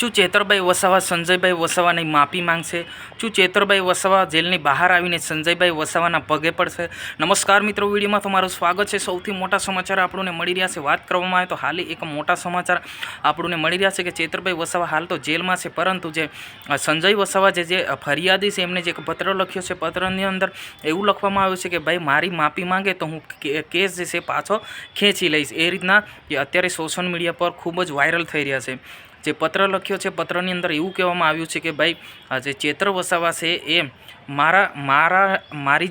શું ચેતરભાઈ વસાવા, સંજયભાઈ વસાવાની માફી માંગશે? શું ચેતરભાઈ વસાવા જેલની બહાર આવીને સંજયભાઈ વસાવાના પગે પડશે? નમસ્કાર મિત્રો, વિડીયોમાં તમારું સ્વાગત છે. સૌથી મોટા સમાચાર આપણને મળી રહ્યા છે. વાત કરવામાં આવે તો હાલ એક મોટા સમાચાર આપણને મળી રહ્યા છે કે ચેતરભાઈ વસાવા હાલ તો જેલમાં છે. પરંતુ જે સંજય વસાવા જે જે ફરિયાદી છે, એમને જે પત્ર લખ્યો છે, પત્રની અંદર એવું લખવામાં આવ્યું છે કે, ભાઈ, મારી માફી માંગે તો હું કેસ જે છે પાછો ખેંચી લઈશ. એ રીતના એ અત્યારે સોશિયલ મીડિયા પર ખૂબ જ વાયરલ થઈ રહ્યા છે. જે પત્ર લખ્યો છે, પત્રની અંદર એવું કહેવામાં આવ્યું છે કે ભાઈ જે ચેતર વસાવા છે, એ મારા મારા, મારી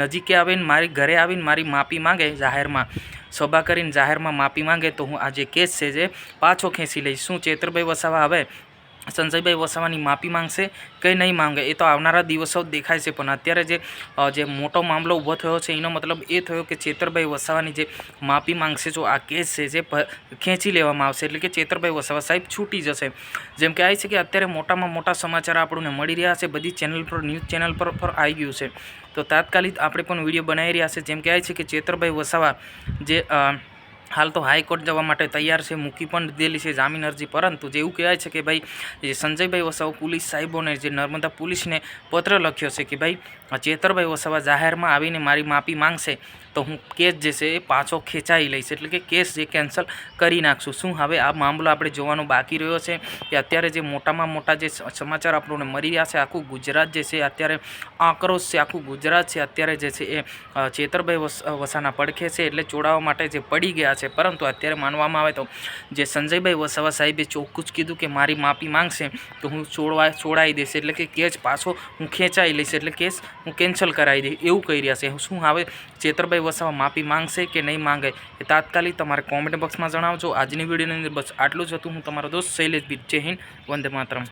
નજીકે આવીને, મારી ઘરે આવીને મારી માફી માંગે જાહેરમાં. સભા કરીને જાહેરમાં માફી માંગે તો હું આ જે કેસ છે, જે પાછો ખેંચી લઈશ. શું ચેતરભાઈ વસાવા હવે સંજયભાઈ વસાવાની માફી માંગશે કે નહીં માંગે. એ તો આવનારા દિવસો દેખાય છે. પણ અત્યારે જે જે મોટો મામલો ઊભો થયો છે, એનો મતલબ એ થયો કે ચેતરભાઈ વસાવાની જે માફી માંગશે, જો આ કેસ છે, જે ખેંચી લેવામાં આવશે, એટલે કે ચેતરભાઈ વસાવા સાહેબ છૂટી જશે. જેમ કે આ છે કે અત્યારે મોટામાં મોટા સમાચાર આપણને મળી રહ્યા છે, બધી ચેનલ પર, ન્યૂઝ ચેનલ પર પર આવી ગયું છે. તો તાત્કાલિક આપણે પણ વીડિયો બનાવી રહ્યા છે. જેમ કે આ છે કે ચેતરભાઈ વસાવા જે હાલ તો હાઈકોર્ટ જવા માટે તૈયાર છે. મૂકી પણ દીધેલી છે જામીન અરજી. પરંતુ જે એવું કહેવાય છે કે ભાઈ, જે સંજયભાઈ વસાવા પોલીસ સાહેબોને, જે નર્મદા પોલીસને પત્ર લખ્યો છે કે ભાઈ, ચેતરભાઈ વસાવા જાહેરમાં આવીને મારી માફી માંગશે તો હું કેસ જે છે એ પાછો ખેંચાઈ લઈશ. એટલે કે કેસ જે કેન્સલ કરી નાખશું. શું હવે આ મામલો આપણે જોવાનો બાકી રહ્યો છે કે અત્યારે જે મોટામાં મોટા જે સમાચાર આપણને મળી રહ્યા છે, આખું ગુજરાત જે છે અત્યારે આક્રોશ છે. આખું ગુજરાત છે અત્યારે જે છે એ ચેતરભાઈ વસ, વસાના પડખે છે. એટલે ચોડાવવા માટે જે પડી ગયા છે. પરંતુ અત્યારે માનવામાં આવે તો જે સંજયભાઈ વસાવા સાહેબે ચોખ્ખું જ કીધું કે મારી માફી માંગશે, તો હું છોડવા છોડાવી દઈશ. એટલે કે કેસ પાછો હું ખેંચાઈ લઈશ. એટલે કેસ હું કેન્સલ કરાવી દઈશ. એવું કહી રહ્યા છે. શું હવે ચેતરભાઈ વસાવા માફી માંગશે કે નહીં માંગે? એ તાત્કાલિક તમારે કોમેન્ટ બોક્સમાં જણાવજો. આજની વિડીયોની અંદર બસ આટલું જ હતું. હું તમારો દોસ્ત શૈલેષ બી જય હિન્દ. વંદે માતરમ.